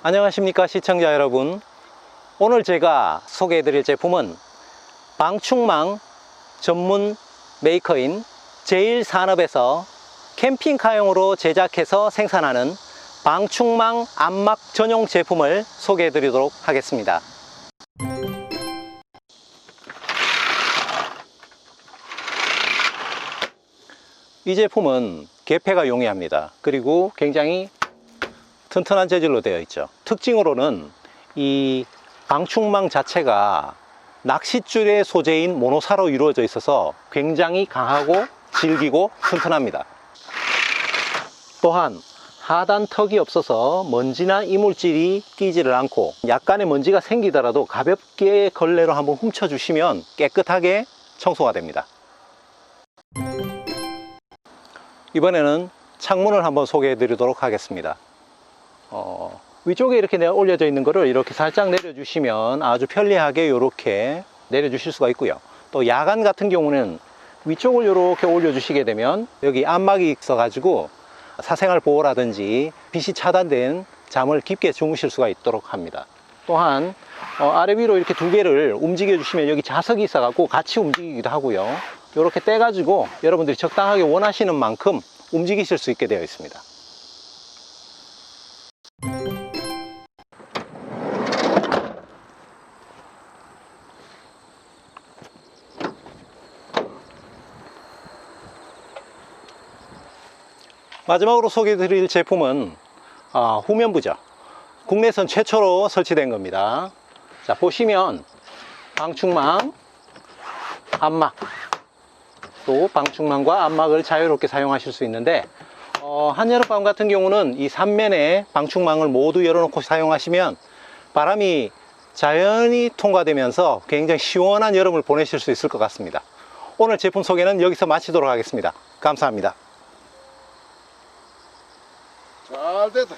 안녕하십니까 시청자 여러분. 오늘 제가 소개해 드릴 제품은 방충망 전문 메이커인 제일산업에서 캠핑카용으로 제작해서 생산하는 방충망 안막 전용 제품을 소개해 드리도록 하겠습니다. 이 제품은 개폐가 용이합니다. 그리고 굉장히 튼튼한 재질로 되어 있죠. 특징으로는 이 방충망 자체가 낚싯줄의 소재인 모노사로 이루어져 있어서 굉장히 강하고 질기고 튼튼합니다. 또한 하단 턱이 없어서 먼지나 이물질이 끼지를 않고 약간의 먼지가 생기더라도 가볍게 걸레로 한번 훔쳐 주시면 깨끗하게 청소가 됩니다. 이번에는 창문을 한번 소개해 드리도록 하겠습니다. 어, 위쪽에 이렇게 올려져 있는 거를 이렇게 살짝 내려주시면 아주 편리하게 이렇게 내려주실 수가 있고요. 또 야간 같은 경우는 위쪽을 이렇게 올려주시게 되면 여기 안막이 있어 가지고 사생활 보호라든지 빛이 차단된 잠을 깊게 주무실 수가 있도록 합니다. 또한 어, 아래 위로 이렇게 두 개를 움직여 주시면 여기 자석이 있어 갖고 같이 움직이기도 하고요. 이렇게 떼 가지고 여러분들이 적당하게 원하시는 만큼 움직이실 수 있게 되어 있습니다. 마지막으로 소개해드릴 제품은 아, 후면부죠. 국내선 최초로 설치된 겁니다. 자 보시면 방충망, 안막, 또 방충망과 안막을 자유롭게 사용하실 수 있는데 어, 한여름밤 같은 경우는 이 3면에 방충망을 모두 열어놓고 사용하시면 바람이 자연히 통과되면서 굉장히 시원한 여름을 보내실 수 있을 것 같습니다. 오늘 제품 소개는 여기서 마치도록 하겠습니다. 감사합니다. Saldet.